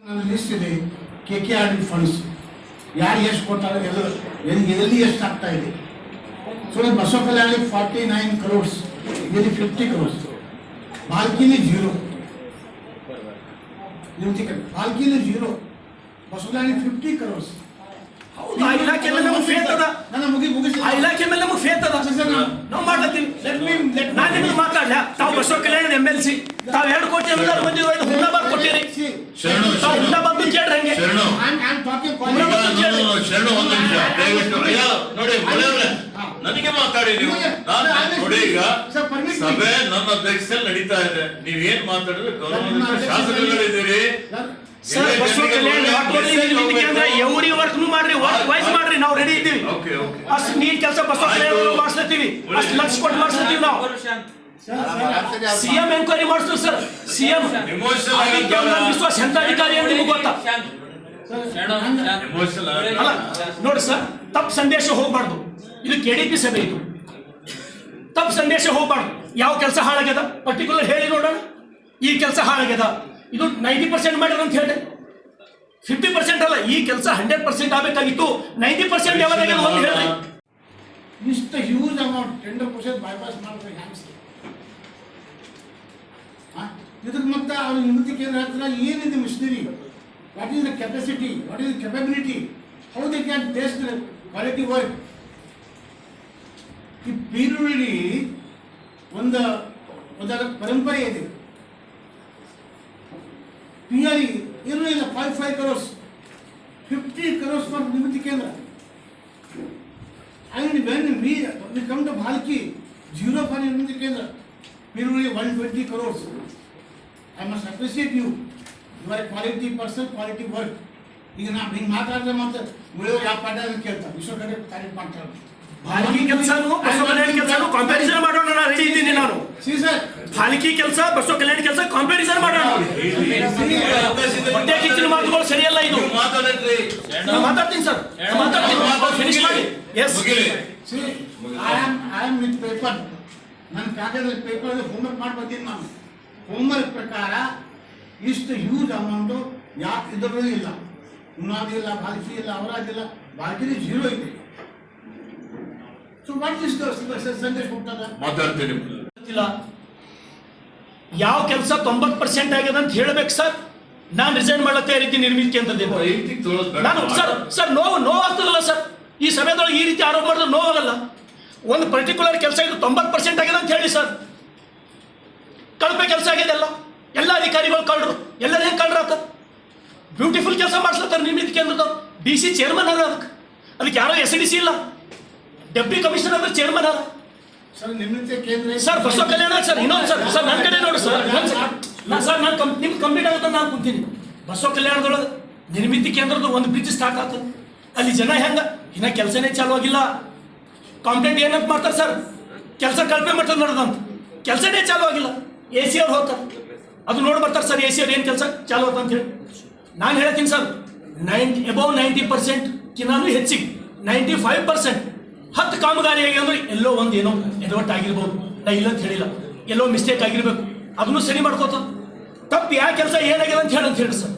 ನನ್ನ ಲಿಸ್ಟ್ ಇದೆ. K K R D funds ಯಾರು ಎಷ್ಟು ಕೊಟ್ಟಾರೆ ಎಲ್ಲ ಎಲ್ಲಿ ಎಷ್ಟು ಆಗ್ತಾ ಇದೆ? ಸೊ ಬಸವ ಕಲ್ಯಾಣಿ ಫಾರ್ಟಿ ನೈನ್ ಕ್ರೋರ್ಸ್ ಇದರಲ್ಲಿ ಫಿಫ್ಟಿ ಕ್ರೋರ್ಸ್ ಬಾಲ್ಕಿಲಿ ಜೀರೋ ನಿಮ್ಗೆ ಬಾಲ್ಕಿಲಿ ಜೀರೋ ಬಸವ ಕಲ್ಯಾಣಿ ಫಿಫ್ಟಿ ಕ್ರೋರ್ಸ್ ಹೌದು, ಆ ಇಲಾಖೆ ಮೇಲೆ ನಮ್ಗೆ ಫೇತ್ ಅದ. ನನ್ನ ಮುಗಿ ಮುಗಿಸಿ. ಆ ಇಲಾಖೆ ಮೇಲೆ ನಮಗೆ ಫೇತ್ ಅದ. ನಾವು ಮಾಡ್ಲತ್ತೀವಿ. ನಾನು ನಿಮ್ಗೆ ಮಾತಾಡ್ಲ? ತಾವು Basava Kalyan M L C ತಾವು ಎರಡು ಕೋಟಿ ಕೊಟ್ಟಿರಿ. ಶರಣು ಕೇಳ್ರಿ ಹಂಗೆ. ಶರಣು. ಒಂದು ನಿಮಿಷ. ದಯವಿಟ್ಟು ಅಯ್ಯ ನೋಡಿ ಒಳ್ಳೆಯವ್ರೆ. ನನಗೆ ಮಾತಾಡಿ ನೀವು ನಾನು ನೋಡಿ ಈಗ ಸಭೆ ನನ್ನ ಅಧ್ಯಕ್ಷದಲ್ಲಿ ನಡೀತಾ ಇದೆ. ನೀವ್ ಏನ್ ಮಾತಾಡಿದ್ರೆ ಗೌರವ ಶಾಸಕರುಗಳಿದ್ದೀರಿ ಎವ್ರಿ ವರ್ಕ್ ಮಾಡ್ರಿ ವರ್ಕ್ ವೈಸ್ ಮಾಡ್ರಿ ನಾವು ರೆಡಿ ಇದ್ದೀವಿ. Okay okay. ಅಷ್ಟು ನೀಟ್ ಕೆಲಸ ಬಸವ ಮಾಡಿಸ್ಲತ್ತೀವಿ. ಅಷ್ಟು ಲಕ್ಷ ಕೊಟ್ಟು ಮಾಡಿಸ್ಲತ್ತೀವಿ ನಾವು. ಸಿಎಂ ಎಂಕ್ವೈರಿ ಮಾಡಿಸ್ತು ಸರ್? ಸಿಎಂ ವಿಶ್ವಾಸ ಎಂತ ಅಧಿಕಾರಿ ಅಂತ ನಿಮ್ಗೆ ಗೊತ್ತಾ? ಅಲ್ಲ ನೋಡಿ ಸರ್ ತಪ್ಪು ಸಂದೇಶ ಹೋಗ್ಬಾರ್ದು. ಇದು ಕೆ ಡಿ ಪಿ ಸಭೆ ಇದು. ತಪ್ಪು ಸಂದೇಶ ಹೋಗ್ಬಾರ್ದು. ಯಾವ ಕೆಲಸ ಹಾಳಾಗ್ಯದ? ಪರ್ಟಿಕ್ಯುಲರ್ ಹೇಳಿ ನೋಡೋಣ. ಈ ಕೆಲಸ ಹಾಳಾಗ್ಯದ? ಇದು ನೈಂಟಿ ಪರ್ಸೆಂಟ್ ಮಾಡ್ಯಾರ ಅಂತ ಹೇಳಿದೆ. ಫಿಫ್ಟಿ ಪರ್ಸೆಂಟ್ ಅಲ್ಲ ಈ ಕೆಲಸ ಹಂಡ್ರೆಡ್ ಪರ್ಸೆಂಟ್ ಆಗಬೇಕಾಗಿತ್ತು. ನೈಂಟಿ ಪರ್ಸೆಂಟ್ ಯಾವಾಗ ಹೇಳಿ ಹೇಳ್ರಿ ಇಷ್ಟು huge amount tender process bypass ಮಾಡ್ಬೇಕು ಇದಕ್ಕೆ ಮತ್ತೆ ಅವ್ರು ನಿವೃತ್ತಿ ಕೇಂದ್ರ ಹೇಳ್ತಾರೆ ಏನಿದೆ machinery what is the capacity what is the capability how they can taste the quality work ಈ ಬೀರುಳ್ಳಿ ಒಂದು ಒಂದರ ಪರಂಪರೆ ಇದೆ ಪಿ ಐ ಏನೂ ಇಲ್ಲ five five crores fifty crores for ನಿವೃತ್ತಿ ಕೇಂದ್ರ And when we, we come to Bhalki, zero for Nirmiti Kendra, we will be one twenty must appreciate you you are You quality person, quality work. ಈಗ ನಾ ಹಿಂಗೆ ಮಾತಾಡಿದ್ರೆ ಮತ್ತೆ ಉಳಿಯೋರು ಯಾವ ಪಾಠ ಅಂತ ಕೇಳ್ತಾರೆ. ವಿಶ್ವ ಕಡೆ ತಾರೀಫ್ ಮಾಡ್ತಾರೆ. ಪಾಲಿಕೆ ಕೆಲಸನು ಬಸವ ಕಲ್ಯಾಣ ಕೆಲಸನು ಕಂಪ್ಯಾರಿಸನ್ ಮಾಡೋಣ ನಾನು ರೆಡಿ ಇದ್ದೀನಿ ನಾನು. ಸಿ ಸರ್ ಪಾಲಿಕೆ ಕೆಲಸ ಬಸವ ಕಲ್ಯಾಣ ಕೆಲಸ ಕಂಪ್ಯಾರಿಸನ್ ಮಾಡೋಣ. ಹೊಟ್ಟೆ ಕಿಚ್ಚಿನ ಮಾತುಗಳು ಸರಿಯಲ್ಲ ಇದು. ಮಾತಾಡ್ರಿ ನಾನು ಮಾತಾಡ್ತೀನಿ ಸರ್ ಮಾತಾಡ್ತೀನಿ. ಫಿನಿಶ್ ಮಾಡಿ. S C I am I am with paper ನನ್ನ ಕಾಗದಲ್ಲಿ ಪೇಪರ್ ಹೋಮ್ವರ್ಕ್ ಮಾಡಿ ಬಂದಿದ್ದೀನಿ ನಾನು. ಹೋಮ್ವರ್ಕ್ ಪ್ರಕಾರ ಇಷ್ಟು ಹ್ಯೂಜ್ ಅಮೌಂಟು ಯಾಕೆ ಇದರಲ್ಲೂ ಇಲ್ಲ. ಉನ್ನಾದಿ ಇಲ್ಲ ಬಾಲ್ಕಿ ಇಲ್ಲ ಅವರಾಜ್ ಇಲ್ಲ ಬಾಲ್ಕಿಲಿ ಜೀರೋ ಇದೆ. ಸೊ ವಾಟ್ ಇಸ್ ಸಂದೇಶ ಹೋಗ್ತದ ಮಾತಾಡ್ತೀನಿ. ಗೊತ್ತಿಲ್ಲ. ಯಾವ ಕೆಲಸ ತೊಂಬತ್ತು ಪರ್ಸೆಂಟ್ ಆಗಿದೆ ಅಂತ ಹೇಳಬೇಕು ಸರ್ ನಾನು ರಿಸೈನ್ ಮಾಡತ್ತೆ ರೀತಿ ನಿರ್ಮಿತ ಕೇಂದ್ರದಿಂದ. ನಾನು ಸರ್ ಸರ್ ನೋವು ನೋವಾಗ್ತದಲ್ಲ ಸರ್ ಈ ಸಮಯದೊಳಗೆ ಈ ರೀತಿ ಆರೋಪ ಮಾಡಿದ್ರೆ ನೋವಾಗಲ್ಲ ಒಂದು ಪರ್ಟಿಕ್ಯುಲರ್ ಕೆಲಸ ಇದು ತೊಂಬತ್ತು ಪರ್ಸೆಂಟ್ ಆಗಿದೆ ಅಂತ ಹೇಳಿ ಸರ್ ಕಳಪೆ ಕೆಲಸ ಆಗಿದೆ ಎಲ್ಲ ಎಲ್ಲ ಅಧಿಕಾರಿಗಳು ಕಳ್ರು ಎಲ್ಲರೇ ಹೆಂಗೆ ಕಳ್ರಾತ ಬ್ಯೂಟಿಫುಲ್ ಕೆಲಸ ಮಾಡಿಸ್ಲತ್ತಾರೆ ನಿರ್ಮಿತ ಕೇಂದ್ರದ ಡಿ ಸಿ ಚೇರ್ಮನ್ ಅದ ಅದಕ್ಕೆ. ಅದಕ್ಕೆ ಯಾರೋ ಎಸ್ ಡಿ ಸಿ ಇಲ್ಲ. ಡೆಪ್ಟಿ ಕಮಿಷನರ್ ಅಂದ್ರೆ ಚೇರ್ಮನ್ ಅದ ಸರ್ ನಿರ್ಮಿತ ಕೇಂದ್ರ ಸರ್ ಬಸವ ಕಲ್ಯಾಣ ಸರ್. ಇನ್ನೊಂದು ಸರ್. ಸರ್ ನನ್ನ ಕಡೆ ನೋಡಿ ಸರ್. ನಾ ಸರ್ ನಾನು ಕಂ ನಿಮ್ಗೆ ಕಂಪ್ಲೀಟ್ ಆಗುತ್ತೆ? ನಾನು ಕುಂತೀನಿ. ಬಸವ ಕಲ್ಯಾಣದೊಳಗೆ ನಿರ್ಮಿತಿ ಕೇಂದ್ರದ ಒಂದು ಬ್ರಿಡ್ಜ್ ಸ್ಟಾರ್ಟ್ ಆಗ್ತದೆ ಅಲ್ಲಿ ಜನ ಹೆಂಗ? ಇನ್ನ ಕೆಲಸನೇ ಚಾಲು ಆಗಿಲ್ಲ. ಕಾಂಪ್ಲೇಂಟ್ ಏನಂತ ಮಾಡ್ತಾರೆ ಸರ್? ಕೆಲಸ ಕಳಪೆ ಮಾಡ್ತದೆ ನೋಡೋದಂತ. ಕೆಲಸನೇ ಚಾಲು ಆಗಿಲ್ಲ. ಎ ಸಿ ಅವ್ರು ಹೋಗ್ತಾರೆ. ಅದು ನೋಡಿ ಬರ್ತಾರೆ ಸರ್, ಎ ಸಿ ಅವ್ರು ಏನು ಕೆಲಸ ಚಾಲು ಅಂತ ಹೇಳಿ. ನಾನು ಹೇಳ್ತೀನಿ sir, ninety above ninety percent ಕಿನಾನು ಹೆಚ್ಚಿಗೆ. ನೈಂಟಿ ಫೈವ್ ಪರ್ಸೆಂಟ್ ಹತ್ತು ಕಾಮಗಾರಿ ಅಂದ್ರೆ ಎಲ್ಲೋ ಒಂದು ಏನೋ ಎಡವಟ್ ಆಗಿರ್ಬೋದು. ನಾ ಇಲ್ಲ ಅಂತ ಹೇಳಿಲ್ಲ. ಎಲ್ಲೋ ಮಿಸ್ಟೇಕ್ ಆಗಿರ್ಬೇಕು. ಅದನ್ನು ಸರಿ ಮಾಡ್ಕೋತ. ತಪ್ಪು ಯಾವ ಕೆಲಸ ಏನಾಗಿದೆ ಅಂತ ಹೇಳಿ ಅಂತ ಹೇಳಿ ಸರ್.